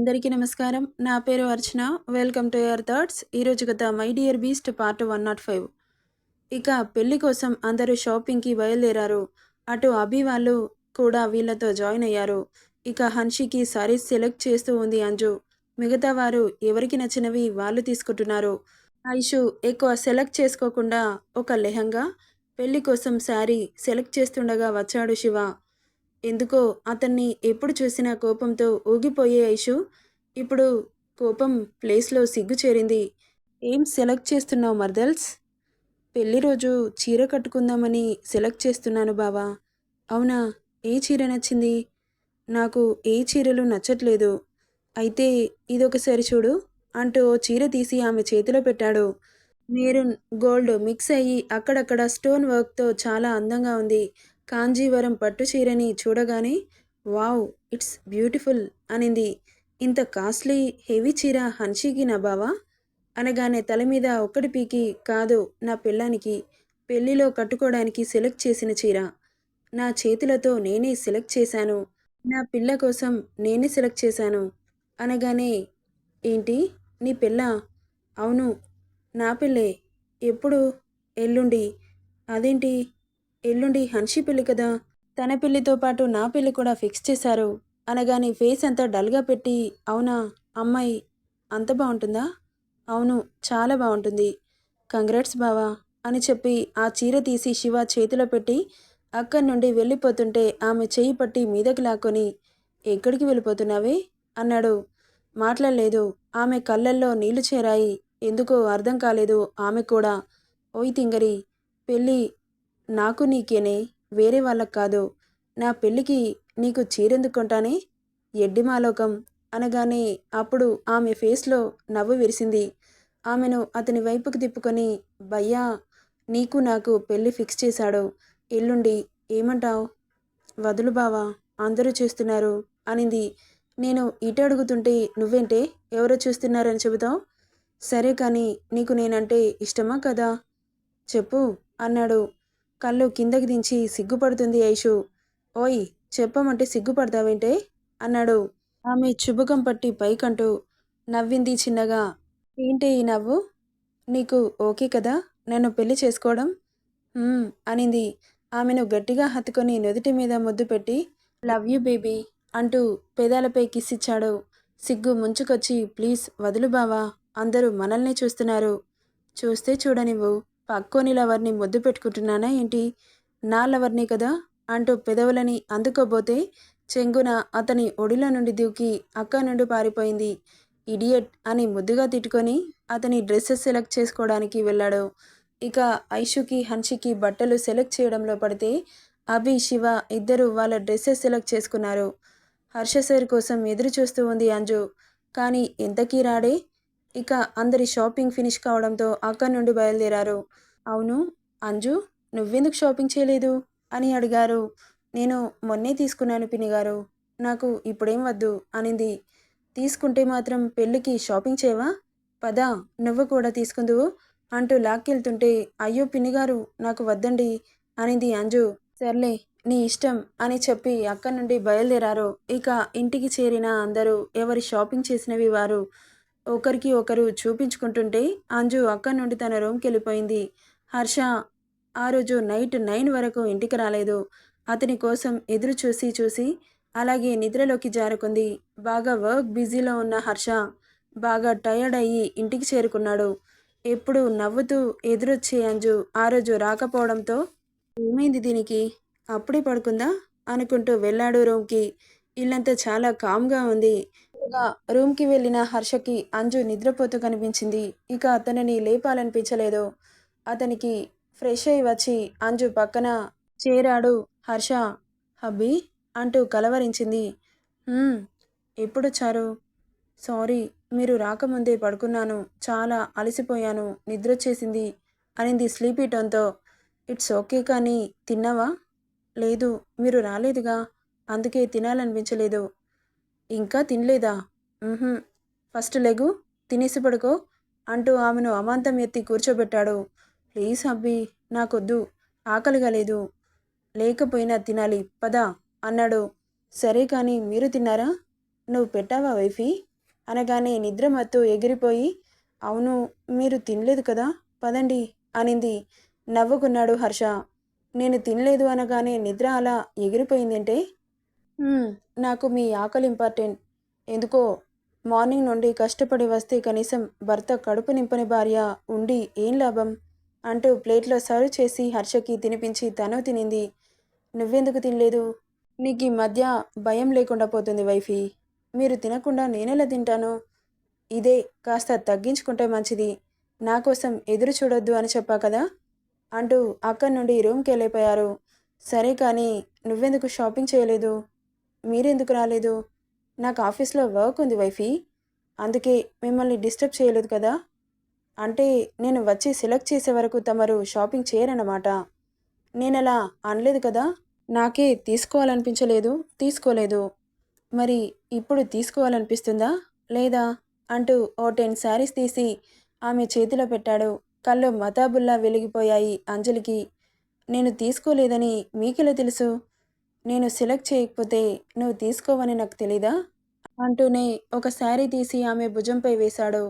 అందరికీ నమస్కారం. నా పేరు Archana. Welcome to your thoughts. ఈరోజు కథ 'మై డియర్ బీస్ట్' పార్ట్ 105. ఇక పెళ్ళి కోసం అందరూ షాపింగ్‌కి బయలుదేరారు. అటు అభి వాళ్ళు కూడా వీళ్ళతో జాయిన్ అయ్యారు. ఇక హన్షికి సారీస్ సెలెక్ట్ చేస్తూ ఉంది అంజు. మిగతా వారు ఎవరికి నచ్చినవి వాళ్ళు తీసుకుంటున్నారు. ఐషు ఎక్కువ సెలెక్ట్ చేసుకోకుండా ఒక లెహంగా, పెళ్ళి కోసం శారీ సెలెక్ట్ చేస్తుండగా వచ్చాడు శివ. ఎందుకో అతన్ని ఎప్పుడు చూసినా కోపంతో ఊగిపోయే ఐషు ఇప్పుడు కోపం ప్లేస్లో సిగ్గు చేరింది. ఏం సెలెక్ట్ చేస్తున్నావు మర్దల్స్? పెళ్ళి రోజు చీర కట్టుకుందామని సెలెక్ట్ చేస్తున్నాను బావా. అవునా ఏ చీర నచ్చింది? నాకు ఏ చీరలు నచ్చట్లేదు. అయితే ఇదొకసారి చూడు అంటూ ఓ చీర తీసి ఆమె చేతిలో పెట్టాడు. మెరూన్, గోల్డ్ మిక్స్ అయ్యి అక్కడక్కడ స్టోన్ వర్క్తో చాలా అందంగా ఉంది. కాంజీవరం పట్టు చీరని చూడగానే వావ్ ఇట్స్ బ్యూటిఫుల్ అనింది. ఇంత కాస్ట్లీ హెవీ చీర హన్షీకి నా బావా? అనగానే తల మీద ఒక్కటి పీకి కాదు నా పిల్లానికి పెళ్ళిలో కట్టుకోవడానికి సెలెక్ట్ చేసిన చీర. నా చేతులతో నేనే సెలెక్ట్ చేశాను. నా పిల్ల కోసం నేనే సెలెక్ట్ చేశాను. అనగానే ఏంటి నీ పిల్ల అవును నా పిల్లే ఎప్పుడు? ఎల్లుండి. అదేంటి? ఎల్లుండి హన్షి పెళ్ళి కదా. తన పెళ్ళితో పాటు నా పెళ్ళి కూడా ఫిక్స్ చేశారు. అనగానే ఫేస్ అంతా డల్గా పెట్టి అవునా అమ్మాయి అంత బాగుంటుందా అవును చాలా బాగుంటుంది కంగ్రాట్స్ బావా అని చెప్పి ఆ చీర తీసి శివ చేతిలో పెట్టి అక్కడి నుండి వెళ్ళిపోతుంటే ఆమె చేయి పట్టి మీదకి లాక్కొని ఎక్కడికి వెళ్ళిపోతున్నావే? అన్నాడు. మాట్లాడలేదు. ఆమె కళ్ళల్లో నీళ్ళు చేరాయి. ఎందుకో అర్థం కాలేదు ఆమె కూడా. ఓయ్ తింగరి పెళ్ళి నాకు నీకేనే వేరే వాళ్ళకు కాదు. నా పెళ్ళికి నీకు చీరెందుకుంటానే ఎడ్డిమాలోకం అనగానే అప్పుడు ఆమె ఫేస్లో నవ్వు విరిసింది. ఆమెను అతని వైపుకు తిప్పుకొని భయ్యా నీకు నాకు పెళ్ళి ఫిక్స్ చేశాడు. ఎల్లుండి ఏమంటావు వదులు బావా అందరూ చూస్తున్నారు అనింది. నేను ఇటు అడుగుతుంటే నువ్వేంటే ఎవరో చూస్తున్నారని చెబుతావు సరే కానీ నీకు నేనంటే ఇష్టమా కదా? చెప్పు అన్నాడు. కళ్ళు కిందకి దించి సిగ్గుపడుతుంది ఐషు. ఓయ్ చెప్పమంటే సిగ్గుపడతావేంటే? అన్నాడు. ఆమె చుబుకం పట్టి పైకంటూ నవ్వింది చిన్నగా. ఏంటి ఈ నవ్వు? నీకు ఓకే కదా నన్ను పెళ్ళి చేసుకోవడం? అనింది. ఆమెను గట్టిగా హత్తుకొని నుదుటి మీద ముద్దు పెట్టి లవ్ యూ బేబీ అంటూ పెదాలపై కిస్ ఇచ్చాడు. సిగ్గు ముంచుకొచ్చి ప్లీజ్ వదులు బావా అందరూ మనల్నే చూస్తున్నారు. చూస్తే చూడనివ్వు. పక్కోని లవర్ని ముద్దు పెట్టుకుంటున్నానా ఏంటి? నా లవర్నే కదా అంటూ పెదవులని అందుకోబోతే చెంగున అతని ఒడిలో నుండి దూకి అక్క నుండి పారిపోయింది. ఇడియట్ అని ముద్దుగా తిట్టుకొని అతని డ్రెస్సెస్ సెలెక్ట్ చేసుకోవడానికి వెళ్ళాడు. ఇక ఐషుకి హన్షికి బట్టలు సెలెక్ట్ చేయడంలో పడితే అభి, శివ ఇద్దరూ వాళ్ళ డ్రెస్సెస్ సెలెక్ట్ చేసుకున్నారు. హర్ష సార్ కోసం ఎదురు చూస్తూ ఉంది అంజు. కానీ ఎంతకీ రాడే. ఇక అందరి షాపింగ్ ఫినిష్ కావడంతో అక్కడి నుండి బయలుదేరారు. అవును అంజు నువ్వెందుకు షాపింగ్ చేయలేదు? అని అడిగారు. నేను మొన్నే తీసుకున్నాను పినిగారు నాకు ఇప్పుడేం వద్దు అనింది. తీసుకుంటే మాత్రం పెళ్ళికి షాపింగ్ చేయవా? పద నువ్వు కూడా తీసుకుందువు అంటూ లాక్కెళ్తుంటే అయ్యో పిన్నిగారు నాకు వద్దండి అనింది అంజు. సర్లే నీ ఇష్టం అని చెప్పి అక్కడి నుండి బయలుదేరారు. ఇక ఇంటికి చేరిన అందరూ ఎవరి షాపింగ్ చేసినవి వారు ఒకరికి ఒకరు చూపించుకుంటుంటే అంజు అక్కడి నుండి తన రూమ్కి వెళ్ళిపోయింది. హర్ష ఆ రోజు నైట్ నైన్ వరకు ఇంటికి రాలేదు. అతని కోసం ఎదురు చూసి చూసి అలాగే నిద్రలోకి జారుకుంది. బాగా వర్క్ బిజీలో ఉన్న హర్ష బాగా టయర్డ్ అయ్యి ఇంటికి చేరుకున్నాడు. ఎప్పుడు నవ్వుతూ ఎదురొచ్చే అంజు ఆ రోజు రాకపోవడంతో ఏమైంది దీనికి? అప్పుడే పడుకుందా? అనుకుంటూ వెళ్ళాడు రూమ్కి. ఇల్లంతా చాలా కామ్గా ఉంది. రూమ్ రూమ్కి వెళ్ళిన హర్షకి అంజు నిద్రపోతూ కనిపించింది. ఇక అతనిని లేపాలనిపించలేదు. అతనికి ఫ్రెష్ అయి వచ్చి అంజు పక్కన చేరాడు హర్ష. హబ్బీ అంటూ కలవరించింది. ఎప్పుడొచ్చారు? సారీ మీరు రాకముందే పడుకున్నాను. చాలా అలసిపోయాను. నిద్రొచ్చేసింది అనింది స్లీపీ టోన్తో. ఇట్స్ ఓకే కానీ తిన్నావా? లేదు మీరు రాలేదుగా అందుకే తినాలనిపించలేదు. ఇంకా తినలేదా? ఫస్ట్ లెగు తినేసి పడుకో అంటూ ఆమెను అమాంతం ఎత్తి కూర్చోబెట్టాడు. ప్లీజ్ అబ్బి నాకొద్దు ఆకలిగా లేదు. లేకపోయినా తినాలి పద అన్నాడు. సరే కానీ మీరు తిన్నారా? నువ్వు పెట్టావా వైఫీ? అనగానే నిద్ర మత్తు ఎగిరిపోయి అవును మీరు తినలేదు కదా పదండి అనింది నవ్వుకున్నాడు హర్ష నేను తినలేదు అనగానే నిద్ర అలా ఎగిరిపోయిందంటే "మ్మ్, నాకు మీ ఆకలి ఇంపార్టెంట్. ఎందుకో మార్నింగ్ నుండి కష్టపడి వస్తే కనీసం భర్త కడుపు నింపని భార్య ఉండి ఏం లాభం? అంటూ ప్లేట్లో సర్వ్ చేసి హర్షకి తినిపించి తను తినింది. నువ్వెందుకు తినలేదు? నీకు ఈ మధ్య భయం లేకుండా పోతుంది వైఫీ. మీరు తినకుండా నేనెలా తింటాను? ఇదే కాస్త తగ్గించుకుంటే మంచిది. నా కోసం ఎదురు చూడొద్దు అని చెప్పా కదా? అంటూ అక్కడి నుండి రూమ్కి వెళ్ళిపోయారు. సరే కానీ నువ్వెందుకు షాపింగ్ చేయలేదు? మీరెందుకు రాలేదు? నాకు ఆఫీస్లో వర్క్ ఉంది వైఫీ. అందుకే మిమ్మల్ని డిస్టర్బ్ చేయలేదు కదా? అంటే నేను వచ్చి సెలెక్ట్ చేసే వరకు తమరు షాపింగ్ చేయరన్నమాట. అలా అనలేదు కదా? నాకే తీసుకోవాలనిపించలేదు తీసుకోలేదు. మరి ఇప్పుడు తీసుకోవాలనిపిస్తుందా? లేదా? అంటూ ఓ టెన్ శారీస్ తీసి ఆమె చేతిలో పెట్టాడు. కళ్ళు మతాబుల్లా వెలిగిపోయాయి అంజలికి. నేను తీసుకోలేదని మీకెలా తెలుసు? నేను సెలెక్ట్ చేయకపోతే నువ్వు తీసుకోవని నాకు తెలీదా? అంటూనే ఒక శారీ తీసి ఆమె భుజంపై వేశాడు.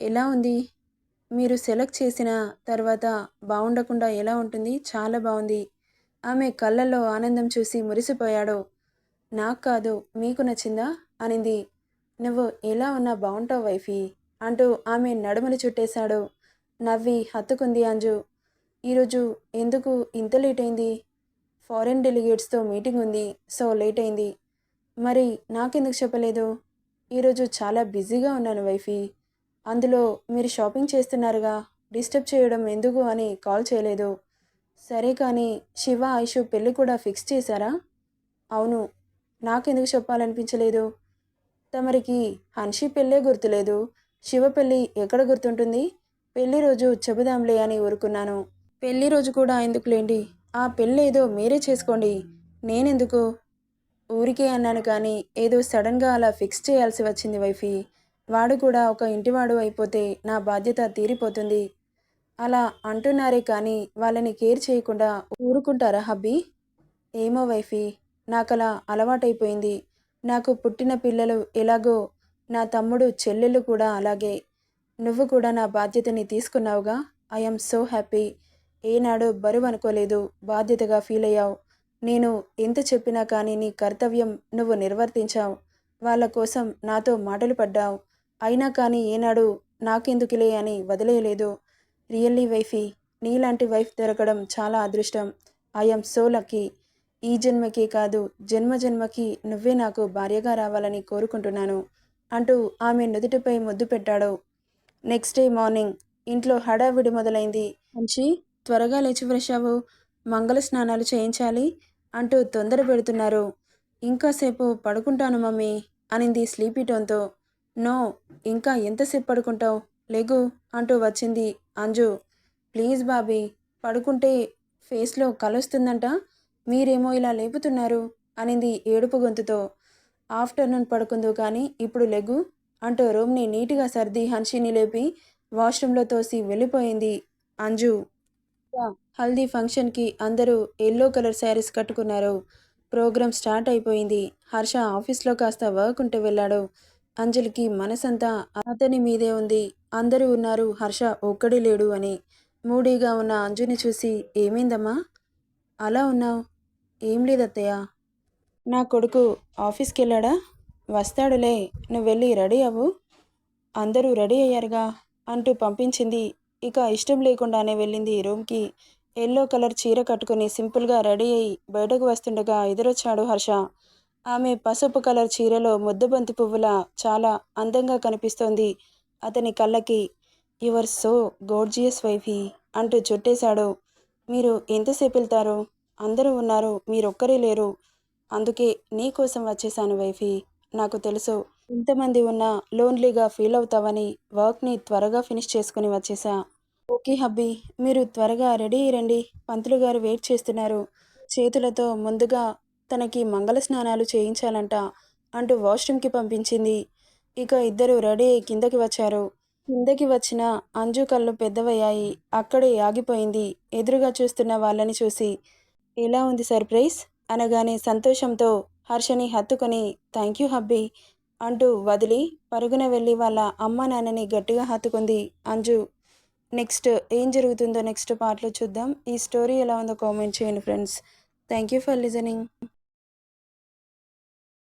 ఎలా ఉంది? మీరు సెలెక్ట్ చేసిన తర్వాత బాగుండకుండా ఎలా ఉంటుంది? చాలా బాగుంది. ఆమె కళ్ళల్లో ఆనందం చూసి మురిసిపోయాడు. నాకు కాదు మీకు నచ్చిందా? అనింది. నువ్వు ఎలా ఉన్నా బాగుంటావు వైఫీ అంటూ ఆమె నడుములు చుట్టేశాడు. నవ్వి హత్తుకుంది అంజు. ఈరోజు ఎందుకు ఇంత లేట్ అయింది? ఫారెన్ డెలిగేట్స్తో మీటింగ్ ఉంది. సో లేట్ అయింది మరి నాకెందుకు చెప్పలేదు? ఈరోజు చాలా బిజీగా ఉన్నాను వైఫీ. అందులో మీరు షాపింగ్ చేస్తున్నారుగా. డిస్టర్బ్ చేయడం ఎందుకు అని కాల్ చేయలేదు. సరే కానీ శివ ఐషు పెళ్ళి కూడా ఫిక్స్ చేశారా? అవును. నాకెందుకు చెప్పాలనిపించలేదు? తమరికి హన్షి పెళ్ళే గుర్తులేదు. శివ పెళ్ళి ఎక్కడ గుర్తుంటుంది? పెళ్ళి రోజు చెబుదాంలే అని ఊరుకున్నాను. పెళ్ళి రోజు కూడా ఎందుకులేండి? ఆ పెళ్ళి ఏదో మీరే చేసుకోండి. నేనెందుకు? ఊరికే అన్నాను కానీ ఏదో సడన్గా అలా ఫిక్స్ చేయాల్సి వచ్చింది వైఫీ. వాడు కూడా ఒక ఇంటివాడు అయిపోతే నా బాధ్యత తీరిపోతుంది. అలా అంటున్నారే కానీ వాళ్ళని కేర్ చేయకుండా ఊరుకుంటారా హబ్బీ? ఏమో వైఫీ నాకలా అలవాటైపోయింది. నాకు పుట్టిన పిల్లలు ఎలాగో నా తమ్ముడు చెల్లెళ్ళు కూడా అలాగే. నువ్వు కూడా నా బాధ్యతని తీసుకున్నావుగా? I'm so happy. ఏనాడు బరువు అనుకోలేదు బాధ్యతగా ఫీల్ అయ్యావు నేను ఎంత చెప్పినా కానీ నీ కర్తవ్యం నువ్వు నిర్వర్తించావు. వాళ్ళ కోసం నాతో మాటలు పడ్డావు. అయినా కానీ ఏనాడు నాకెందుకులే అని వదిలేయలేదు. రియల్లీ వైఫీ నీలాంటి వైఫ్ దొరకడం చాలా అదృష్టం. I'm so lucky. ఈ జన్మకి కాదు జన్మ జన్మకి నువ్వే నాకు భార్యగా రావాలని కోరుకుంటున్నాను అంటూ ఆమె నుదుటిపై ముద్దు పెట్టాడు. నెక్స్ట్ డే మార్నింగ్ ఇంట్లో హడావిడి మొదలైంది. మంచి త్వరగా లేచి ఫ్రెష్ అవ్వు మంగళ స్నానాలు చేయించాలి అంటూ తొందర పెడుతున్నారు. ఇంకాసేపు పడుకుంటాను మమ్మీ అనింది స్లీపీ టోన్తో. నో ఇంకా ఎంతసేపు పడుకుంటావు? లెగు అంటూ వచ్చింది అంజు. ప్లీజ్ బాబీ పడుకుంటే ఫేస్లో కలుస్తుందంట మీరేమో ఇలా లేపుతున్నారు అనింది ఏడుపు గొంతుతో. ఆఫ్టర్నూన్ పడుకుందు కానీ ఇప్పుడు లెగు అంటూ రూమ్ని నీట్గా సర్ది హన్షిని లేపి వాష్రూమ్లో తోసి వెళ్ళిపోయింది అంజు. హల్దీ ఫంక్షన్కి అందరూ ఎల్లో కలర్ శారీస్ కట్టుకున్నారు. ప్రోగ్రామ్ స్టార్ట్ అయిపోయింది. హర్ష ఆఫీస్లో కాస్త వర్క్ ఉంటే వెళ్ళాడు. అంజలికి మనసంతా అతని మీదే ఉంది. అందరూ ఉన్నారు. హర్ష ఒక్కడే లేడు అని. మూడీగా ఉన్న అంజుని చూసి ఏమైందమ్మా? అలా ఉన్నావు? ఏం లేదత్తయ్య? నా కొడుకు ఆఫీస్కి వెళ్ళాడా వస్తాడులే. నువ్వు వెళ్ళి రెడీ అవ్వు. అందరూ రెడీ అయ్యారుగా అంటూ పంపించింది ఇక ఇష్టం లేకుండానే వెళ్ళింది రూమ్కి. ఎల్లో కలర్ చీర కట్టుకుని సింపుల్గా రెడీ అయి బయటకు వస్తుండగా ఎదురొచ్చాడు హర్ష. ఆమె పసుపు కలర్ చీరలో ముద్దబంతి పువ్వులా చాలా అందంగా కనిపిస్తోంది. అతని కళ్ళకి యువర్ సో గోర్జియస్ వైఫీ అంటూ చుట్టేశాడు. మీరు ఎంతసేపు వెళ్తారు అందరూ ఉన్నారు మీరొక్కరే లేరు. అందుకే నీకోసం వచ్చేసాను వైఫీ. నాకు తెలుసు. ఇంతమంది ఉన్నా లోన్లీగా ఫీల్ అవుతావని వర్క్ని త్వరగా ఫినిష్ చేసుకుని వచ్చేసా. ఓకే హబ్బీ మీరు త్వరగా రెడీ రండి పంతులు గారు వెయిట్ చేస్తున్నారు. చేతులతో ముందుగా తనకి మంగళ స్నానాలు చేయించాలంట అంటూ వాష్రూమ్కి పంపించింది. ఇక ఇద్దరు రెడీ కిందకి వచ్చారు. కిందకి వచ్చిన అంజు కళ్ళు పెద్దవయ్యాయి. అక్కడే ఆగిపోయింది. ఎదురుగా చూస్తున్న వాళ్ళని చూసి ఎలా ఉంది సర్ప్రైజ్? అనగానే సంతోషంతో హర్షని హత్తుకొని థ్యాంక్ యూ హబ్బీ. అంటూ వదిలి పరుగున వెళ్ళి వాళ్ళ అమ్మ నాన్నని గట్టిగా హత్తుకుంది అంజు. నెక్స్ట్ ఏం జరుగుతుందో నెక్స్ట్ పార్ట్లో చూద్దాం. ఈ స్టోరీ ఎలా ఉందో కామెంట్ చేయండి friends. Thank you for listening.